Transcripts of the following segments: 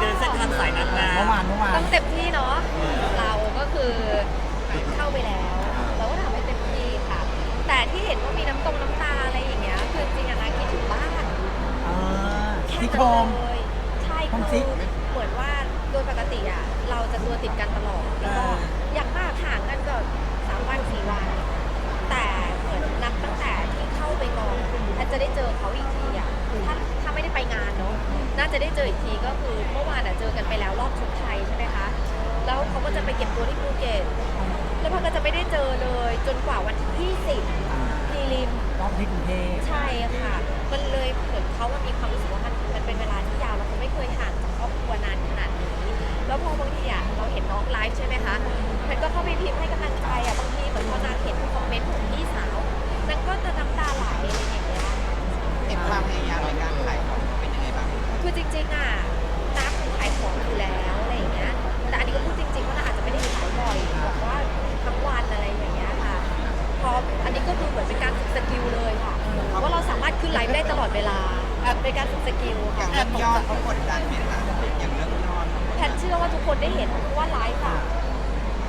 เดินเส้นทางสายนางงามเมื่อวานเมื่อวานต้องเต็มที่เนาะเราก็คือเข้าไปแล้ว เราก็ทำให้เต็มที่ค่ะ แต่ที่เห็นว่ามีน้ำตรงน้ำตาอะไรอย่างเงี้ยคือจริงๆอะนะคิดถึงบ้านอ่าแค่ซิกนั้นโคมเลยใช่โฮมซิคืกอเหมือนว่าโดยปกติอะเราจะตัวติดกันตลอดแล้วก็ เจอเลยจนกว่าวันที่20พีริม รอบที่กรุงเทพ ใช่ค่ะ มันเลยเหมือนเขามันมีความรู้สึกว่ามันมันเป็นเวลาที่ยาวแล้วเขาไม่เคยห่างจากครอบครัวนานขนาดนี้ แล้วพอบางทีอะเราเห็นน้องไลฟ์ใช่ไหมคะแพนก็เข้าไปพิมพ์ให้กำลังใจอะบางทีเหมือนพอนางเห็นคอมเมนต์ของพี่สาวนางก็จะน้ำตาไหลอะไรอย่างเงี้ย เห็นความพยายามในการขายของเป็นยังไงบ้างคือจริงๆอะน้ำคือขายของอยู่แล้วอะไรอย่างเงี้ย แต่อันนี้ก็พูดจริงๆว่าน้าอาจจะไม่ได้ขายบ่อยแบบว่าทั้งวัน เป็นการฝึกสกิลอค่ะย่างเรื่องยอดเขากดดันไหมคะอย่างเรื่องยอด แพทย์เชื่อว่าทุกคนได้เห็นเพราะว่าไลฟ์อะ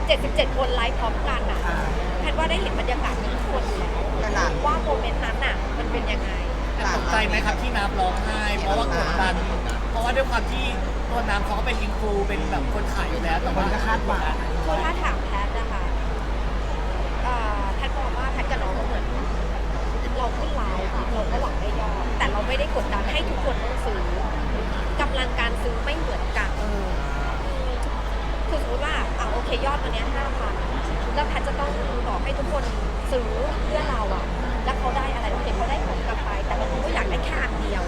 77 คนไลฟ์พร้อมกันอะอ่าแพทย์ว่าได้เห็นบรรยากาศนี้ทุกคนอยู่แล้วขนาดว่าโมเมนต์นั้นอะมันเป็นยังไงแต่ตกใจไหมครับที่น้ำร้องไห้เพราะว่ากดดันเพราะว่าด้วยความที่ตัวน้ำเขาก็เป็นอินฟูเป็นแบบคนขายอยู่แล้วแต่คว่านก็คาดหวัง คือถ้าถามแพทย์นะคะเอ่อแพทย์มองว่าแพทย์กับน้องก็เหมือน เราขึ้นไลฟ์อะเราก็หวังได้ยอดแต่เราไม่ได้กดดันให้ทุกคนต้องซื้อกำลังการซื้อไม่เหมือนกันคือสมมติว่าอ่าโอเคยอดวันเนี้ห้าพันแล้วแพทย์จะต้องบอกให้ทุกคนซื้อเพื่อเราอะแล้วเขาได้อะไรโอเคเขาได้ของกลับไป แต่บางคนก็อยากได้แค่อันเดียว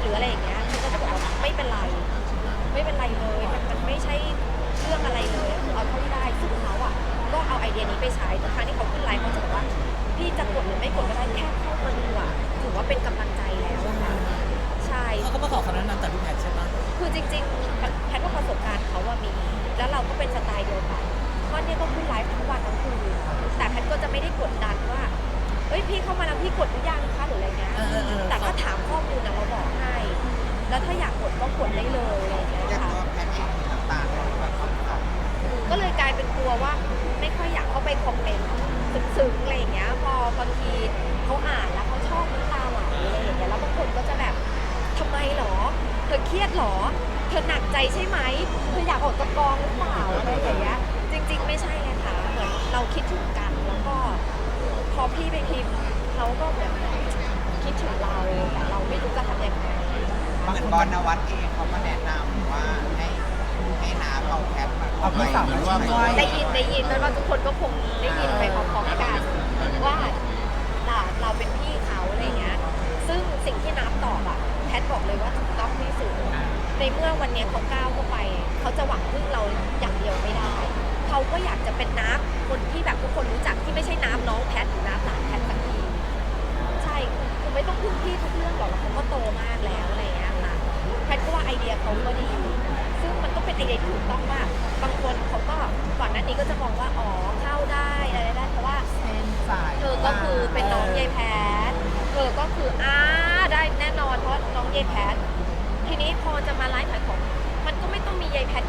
หรืออะไรอย่างเงี้ยฉันก็จะบอกว่าไม่เป็นไร ไม่เป็นไรเลยมันมันไม่ใช่เรื่องอะไรเลยเอาเท่าที่ได้ซึ่งเขาอะก็เอาไอเดียนี้ไปใช้ทุกครั้งที่เขาขึ้นไลน์เขาจะบอกว่า พี่จะกดหรือไม่กดก็ได้แค่เข้ามาดูอะถือว่าเป็นกำลังใจแล้วอะค่ะใช่ เขาก็มาขอคำแนะนำจากพี่แพทย์ อะไรอย่างเงี้ยพอบางทีเขาอ่านแล้วเขาชอบน้ำตาไหลอะไรอย่างเงี้ยแล้วบางคนก็จะแบบทำไมหรอ เธอเครียดหรอ เธอหนักใจใช่ไหมเธออยากออกจากกองหรือเปล่าอะไรอย่างเงี้ยจริง ๆ ไม่ใช่เลยค่ะเหมือนเราคิดถึงกันแล้วก็พอพี่ไปพิมพ์เขาก็เหมือนคิดถึงเราแต่เราไม่รู้จะทำยังไง เหมือนบอลนวัตเองเขามาแนะนำว่าให้ให้น้ำเอาแคทมา เอาพี่สาวมาช่วย ได้ยินได้ยินแล้วว่าทุกคนก็คงได้ยินไปพร้อมๆกันว่าเราเราเป็นพี่เขาอะไรเงี้ย ซึ่งสิ่งที่น้ำตอบอะแพทบอกเลยว่าถูกต้องที่สุด ในเมื่อวันเนี้ยเขาก้าวเข้าไป เขาจะหวังพึ่งเราอย่างเดียวไม่ได้ เขาก็อยากจะเป็นน้ำคนที่แบบทุกคนรู้จักที่ไม่ใช่น้ำน้องแพทหรือน้ำหลานแพทสักที ใช่คือไม่ต้องพึ่งพี่ทุกเรื่องหรอกแล้วเขาก็โตมากแล้วอะไรเงี้ยค่ะแพทก็ว่าไอเดียเขาก็ดี ซึ่งมันก็เป็นไอเดียที่ถูกต้องมาก หน้านี้ก็จะมองว่าอ๋อเข้าได้อะไรได้เพราะว่าเป็นสายเธอก็คือเป็นน้องยายแพทเธอก็คืออ่าได้แน่นอนเพราะน้องยายแพททีนี้พอจะมาไลฟ์ขายของมันก็ไม่ต้องมียายแพท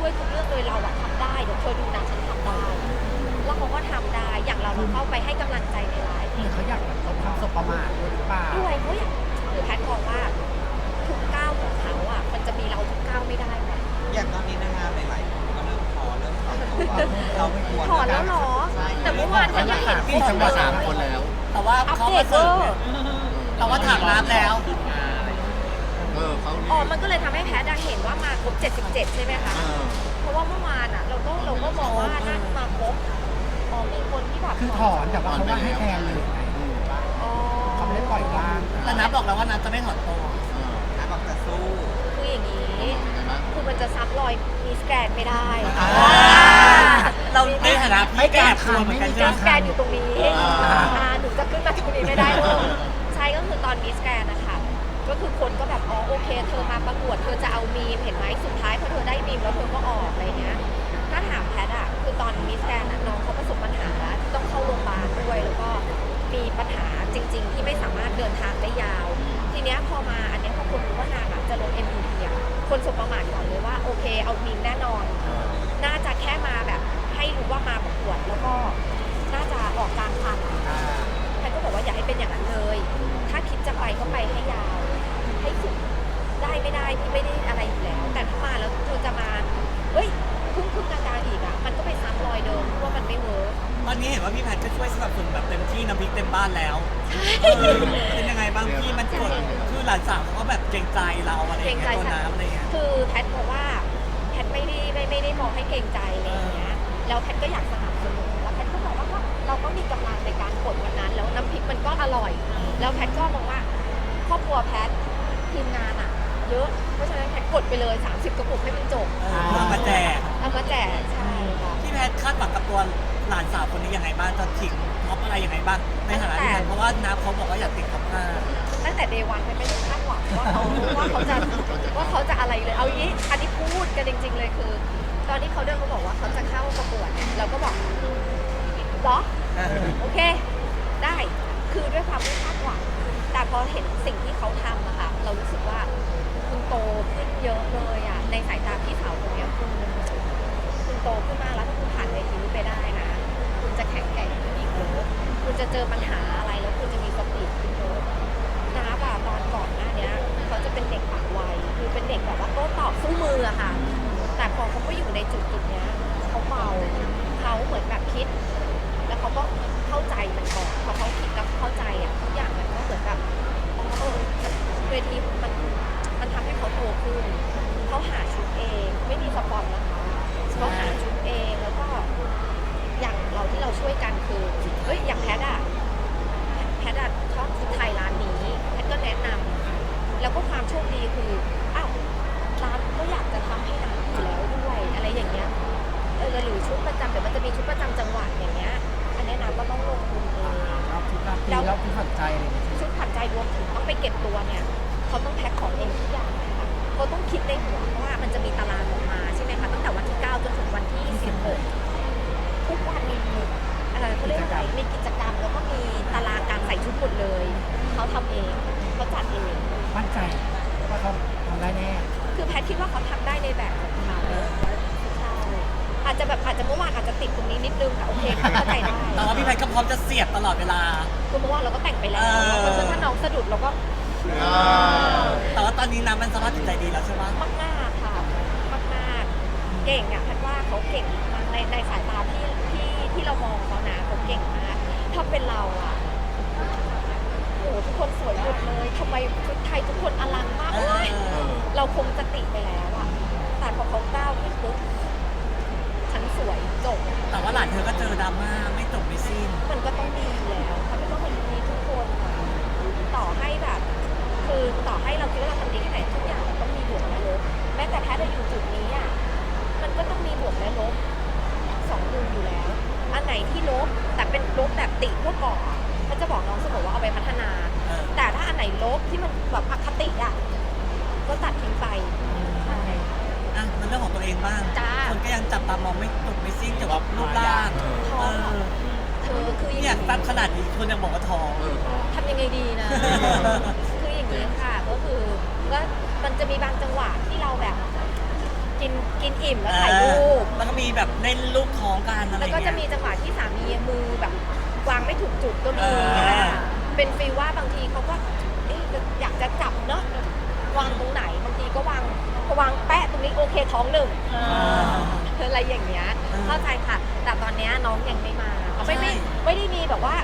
ช่วยทุกเรื่องเลยเราอะทำได้เดี๋ยวเธอดูนะฉันทำได้ แล้วเขาก็ทำได้อย่างเราเราเข้าไปให้กำลังใจในไลฟ์ หรือเขาอยากแบบลดความสบประมาทด้วยหรือเปล่าด้วยเขาอยากคือแพทย์มองว่าทุกก้าวของเขาอะมันจะมีเราทุกก้าวไม่ได้ค่ะอย่างตอนนี้นางงามหลายๆคนก็เริ่มพอเริ่มถอนตัวเราไม่ควรถอนแล้วเหรอใช่แต่เมื่อวานก็ยังเห็นที่จังหวัดสามคนแล้ว แต่ว่าอัปเขาเดมาตเวเสิอร์ฟร์เนี่ยแต่ว่าถามน้ำแล้วเออเขาอ๋อ มันก็เลยทำให้แพทย์อะเห็นว่ามาครบ 77 ใช่ไหมคะ เออ เพราะว่าเมื่อวานอะเราก็เราก็มองว่าน่าจะมาครบ อ๋อ มีคนที่แบบคือถอนแต่ว่าเขาว่าให้แทนเลยไงอ๋อเขาไม่ได้ปล่อยว่างแต่น้ำบอกแล้วว่าน้ำจะไม่ถอนตัวเออน้ำบอกจะสู้ คืออย่างนี้เห็นไหมคือมันจะซับรอยมีสแกนไม่ได้อ่า เราในฐานะพี่แก่ตัวเหมือนกันใช่ไหมมิสแกรนด์อยู่ตรงนี้อ่าอ่าหนูจะขึ้นมาตรงนี้ไม่ได้ลูกใช่ก็คือตอนมิสแกรนด์นะคะ ก็คือคนก็แบบอ๋อโอเค เธอมาประกวดเธอจะเอามีมเห็นไหมสุดท้ายพอเธอได้มีมแล้วเธอก็ออกอะไรเงี้ยถ้าถามแพทอะคือตอนมิสแกรนด์อะน้องเขาประสบปัญหาที่ต้องเข้าโรงพยาบาลด้วยแล้วก็มีปัญหาจริง ๆ ที่ไม่สามารถเดินทางได้ยาว ทีเนี้ยพอมาอันเนี้ยพอคนรู้ว่านางอะจะลง MVP อะคนสบประมาทก่อนเลยว่าโอเค เอามีมแน่นอน น่าจะแค่มาแบบให้รู้ว่ามาประกวดแล้วก็น่าจะออกกลางคันแพทก็บอกว่าอย่าให้เป็นอย่างนั้นเลย ถ้าคิดจะไปก็ไปให้ยาว ให้สุดได้ไม่ได้พี่ไม่ได้อะไรอยู่แล้ว แต่ถ้ามาแล้วเธอจะมาเฮ้ยครึ่งครึ่งกลางๆอีกอะมันก็ไปซ้ำรอยเดิมเพราะว่ามันไม่เวิร์กตอนนี้เห็นว่าพี่แพทย์ก็ช่วยสนับสนุนแบบเต็มที่น้ำพริกเต็มบ้านแล้วเออเป็นยังไงบ้างพี่มันกดคือหลานสาวเขาก็แบบเกรงใจเราอะไรอย่างเงี้ยตัวน้ำอะไรอย่างเงี้ย คือแพทย์บอกว่าแพทย์ไม่ได้ไม่ไม่ได้มองให้เกรงใจอะไรอย่างเงี้ยแล้วแพทย์ก็อยากสนับสนุนแล้วแพทย์ก็บอกว่าก็เราก็มีกำลังในการกดวันนั้น แล้วน้ำพริกมันก็อร่อย แล้วแพทย์ก็มองว่าครอบครัวแพทย์ ทีมงานอะ เยอะ เพราะฉะนั้นแพทย์กดไปเลย 30 กระปุกให้มันจบเออเอามาแจกเอามาแจกใช่ค่ะ พี่แพทย์คาดหวังกับตัวหลานสาวคนนี้ยังไงบ้างจะถิงท็อปอะไรยังไงบ้างในฐานะที่แพทย์เพราะว่าน้ำเขาบอกว่าอยากติดท็อปห้าตั้งแต่เดวันไม่ได้คาดหวังว่าเขาว่าเขาจะว่าเขาจะอะไรเลย เอาอย่างนี้อันนี้พูดกันจริง ๆ เลยคือ ตอนที่เขาเดินมาบอกว่าเขาจะเข้าประกวดเนี่ยเราก็บอกเหรอโอเค ได้คือด้วยความไม่คาดหวัง แต่พอเห็นสิ่งที่เขาทำอะค่ะเรารู้สึกว่าคุณโตขึ้นเยอะเลยอะในสายตาพี่สาวคนเนี้ยคุณคุณโตขึ้นมากแล้วถ้าคุณผ่านเวทีนี้ไปได้นะ คุณจะแข็งแกร่งขึ้นอีกเยอะคุณจะเจอปัญหาอะไรแล้วคุณจะมีสติ ถึงต้องไปเก็บตัวเนี่ยเขาต้องแพ็คของเองทุกอย่างนะคะเขาต้องคิดในหัวว่ามันจะมีตารางออกมาใช่ไหมคะตั้งแต่วันที่ 9 จนถึงวันที่ 16 ทุกวันมีเอ่อเขาเรียกว่าอะไรมีกิจกรรมแล้วก็มีตารางการใส่ชุดหมดเลยเขาทำเองเขาจัดเองมั่นใจว่าเขาทำได้แน่คือแพทย์คิดว่าเขาทำได้ในแบบของเขาใช่ อาจจะแบบอาจจะเมื่อวานอาจจะติดตรงนี้นิดนึงแต่โอเคเข้าใจได้แต่ว่าพี่แพทย์ก็พร้อมจะเสียบตลอดเวลา คือเมื่อวานเราก็แต่งไปแล้วเออเพราะฉะนั้นถ้าน้องสะดุดเราก็แต่ว่าตอนนี้น้ำมันสภาพจิตใจดีแล้วใช่ไหมมากมากๆค่ะมากมากๆเก่งอะพัดว่าเขาเก่งมากในในสายตาที่ที่ที่เรามองเขานะเขาเก่งมากถ้าเป็นเราอะโอ้โหทุกคนสวยหมดเลยทำไมชุดไทยทุกคนอลังมากเอเลย อ เราคงจะติไปแล้วอะแต่พอเขาก้าวขึ้นปุ๊บฉันส วยจบ แต่ว่าหลานเธอก็เจอดราม่าไม่จบไม่สิ้น มันก็ต้องดีอยู่แล้วเขาไม่ต้องมันมีทุกคนอะต่อให้แบบ คือต่อให้เราคิดว่าเราทำดีแค่ไหนทุกอย่างมันต้องมีบวกและลบแม้แต่แพทย์เราอยู่จุดนี้อะมันก็ต้องมีบวกและลบสองมุมอยู่แล้ว อันไหนที่ลบแต่เป็นลบแบบติเพื่อก่อเขาจะบอกน้องเสมอว่าเอาไปพัฒนาเออแต่ถ้าอันไหนลบที่มันแบบอคติอะก็ตัดทิ้งไปใช่ อะมันเรื่องของตัวเองบ้าง จ้า คนก็ยังจับตามองไม่จบไม่สิ้นเกี่ยวกับรูปร่างท้เอองอะอเธอคืออย่างเนี่ยนี้ตั้งขนาดนี้คนยังบอกว่าท้องทำยังไงดีนะ คืออย่างนี้ค่ะ ก็คือก็มันจะมีบางจังหวะที่เราแบบ กินกินอิ่มแล้วถ่ายรูป แล้วก็มีแบบเล่นลูกท้องกันอะไรแล้วเงี้ก็ยจะมีจังหวะที่สามีมือแบบวางไม่ถูกจุดก็มีอ่าเป็นฟีลว่าบางทีเขาก็เอ๊ะอยากจะจับเนาะ วางตรงไหนบางทีก็วางพอวางแปะตรงนี้โอเคท้องหนึ่งเอออะไรอย่างเงี้ยอืมเข้าใจค่ะ แต่ตอนเนี้ยน้องยังไม่มาเขาไม่ไม่ใช่ไม่ได้มีแบบว่า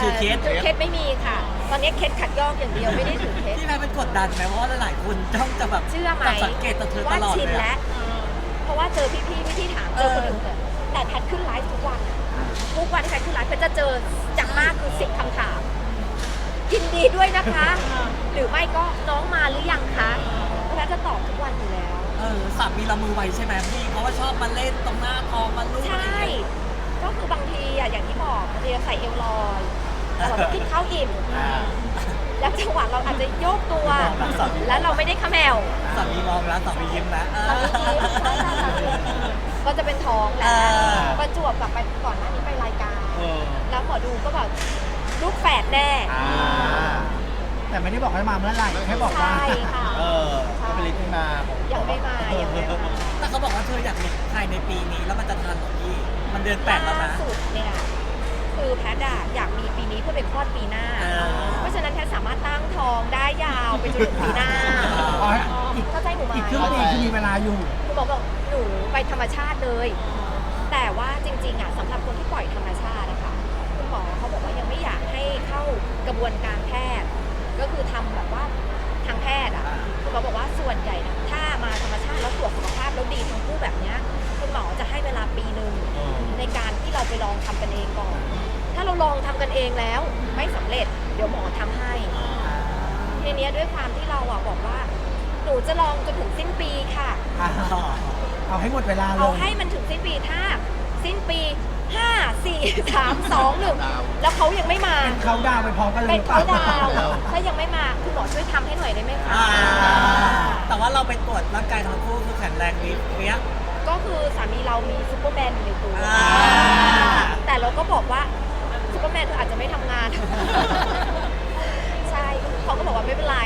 ถือเคส ถือเคสไม่มีค่ะ ตอนนี้เคสขัดยอกอย่างเดียวไม่ได้ถือเคสพี่แพทย์เป็นกดดันไหมเพราะว่าหลายๆคนจ้องจะแบบเชื่อไหมจับสังเกตตัวเธอตว่าลอดชินเลยแล้อะวเพราะว่าเจอพี่ๆพี่ที่ถามเจอคนอื่นเนี่ยแต่แพทขึ้นไลฟ์ทุกวันอะทุกวันที่แพทขึ้นไลฟ์แพทจะเจอจากมากคือสิบคำถาม ยินดีด้วยนะคะ หรือไม่ก็น้องมาหรือยังคะแพทจะตอบทุกวันอยู่แล้ว เออสามีเรามือไวใช่ไหมพี่เพราะว่าชอบมาเล่นตรงหน้าทองมาลูบใช่อะไรอย่างเงี้ย ก็คือบางทีอะอย่างที่บอกบางทีเราใส่เอวลอยแต่เราก็กินข้าวอิ่มอ่า แล้วจังหวะเราอาจจะโยกตัว แล้วเราไม่ได้เขมแมว สามีมองแล้วสามียิ้มแล้วเอสาอมียิ้มใช่ใช่สามียิ้มก็จะเป็นท้องแล้วอ่าประจวบกับไปก่อนหน้านี้ไปรายการ เออ แล้วหมอดูก็บอก ลูกแฝดแน่ อ่าแต่ไม่ได้บอกให้มาเมื่อไหร่แค่บอกว่าใช่ค่ะ เออก็เป็นลิสต์ที่มาของยังไม่มายังไม่มาแต่เขาบอกว่าเธออยากมีภายในปีนี้แล้วมันจะทันเหรอพี่ มันเดือนแปดแล้วนะ ล่าสุดเนี่ยคือแพทย์อะอยากมีปีนี้เพื่อไปคลอดปีหน้า อ่า เพราะฉะนั้นแพทย์สามารถตั้งท้องได้ยาวไปจนถึงปีหน้าอ๋ออีกเข้าใจหนูไหมอีกครึ่งปีคือมีเวลาอยู่ คุณหมอบอกหนูไปธรรมชาติเลย แต่ว่าจริงๆอะสำหรับคนที่ปล่อยธรรมชาตินะคะคุณ หมอเขาบอกว่ายังไม่อยากให้เข้ากระบวนการแพทย์ ก็คือทำแบบว่าทางแพทย์อะคุณหมอบอกว่าส่วนใหญ่นะถ้ามาธรรมชาติแล้วตรวจสุขภาพแล้วดีทั้งคู่แบบเนี้ยคุณหมอจะให้เวลาปีหนึ่งในการที่เราไปลองทำกันเองก่อน ถ้าเราลองทำกันเองแล้วไม่สำเร็จ เดี๋ยวหมอทำให้ทีเนี้ยด้วยความที่เราอะบอกว่าหนูจะลองจนถึงสิ้นปีค่ะอะเอาให้หมดเวลาเลเอายให้มันถึงสิ้นปีถ้า สิ้นปี 5 4 3 2 1แล้วเขายังไม่มา เป็นเขาดาวน์ไปพร้อมกันเลยเป็นเขาดาวน์หรือปล่ ถ้ายังไม่มาคุณหมอช่วยทำให้หน่อยได้ไหมคะอ่า แต่ว่าเราไปตรวจร่างกายทั้งคู่คือแข็งแรงดีเนี้ย ก็คือสามีเรามีซูเปอร์แมนอยู่ในตัวอ่า แต่เราก็บอกว่าซูเปอร์แมนเธออาจจะไม่ทำงาน ใช่เขาก็บอกว่าไม่เป็นไร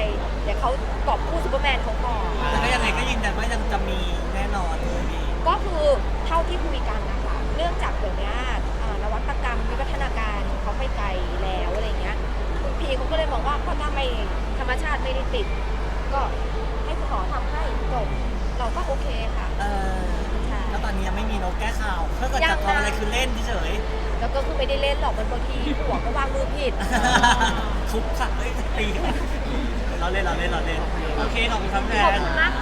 เดี๋ยวเขากอบกู้ซูเปอร์แมนเขาก่อนแต่ก็ยังไงก็ยืนยันว่ายังจะมีแน่นอนเลยพี่ก็คือเท่าที่คุยกันนะคะ เนื่องจากเดี๋ยวนี้เอ่อนวัตกรรมวิวัฒนาการเขาไปไกลแล้วอะไรเงี้ยคุณพีเขาก็เลยบอกว่าก็ถ้าไม่ธรรมชาติไม่ได้ติด ก็ให้คุณหมอทำให้จบเราก็โอเคค่ะเออใช่แล้วตอนนี้ยังไม่มีนกแก้ข่าวถ้าเกิดจะทำอะไรคือเล่นเฉยแล้วก็คือไม่ได้เล่นหรอกมันบางทีหัวก็วางมือผิดๆทุบค่ะเอ้ยตีเราเล่นเราเล่นเราเล่นโอเคขอบคุณครับแทขอบนคุณมากค่ะ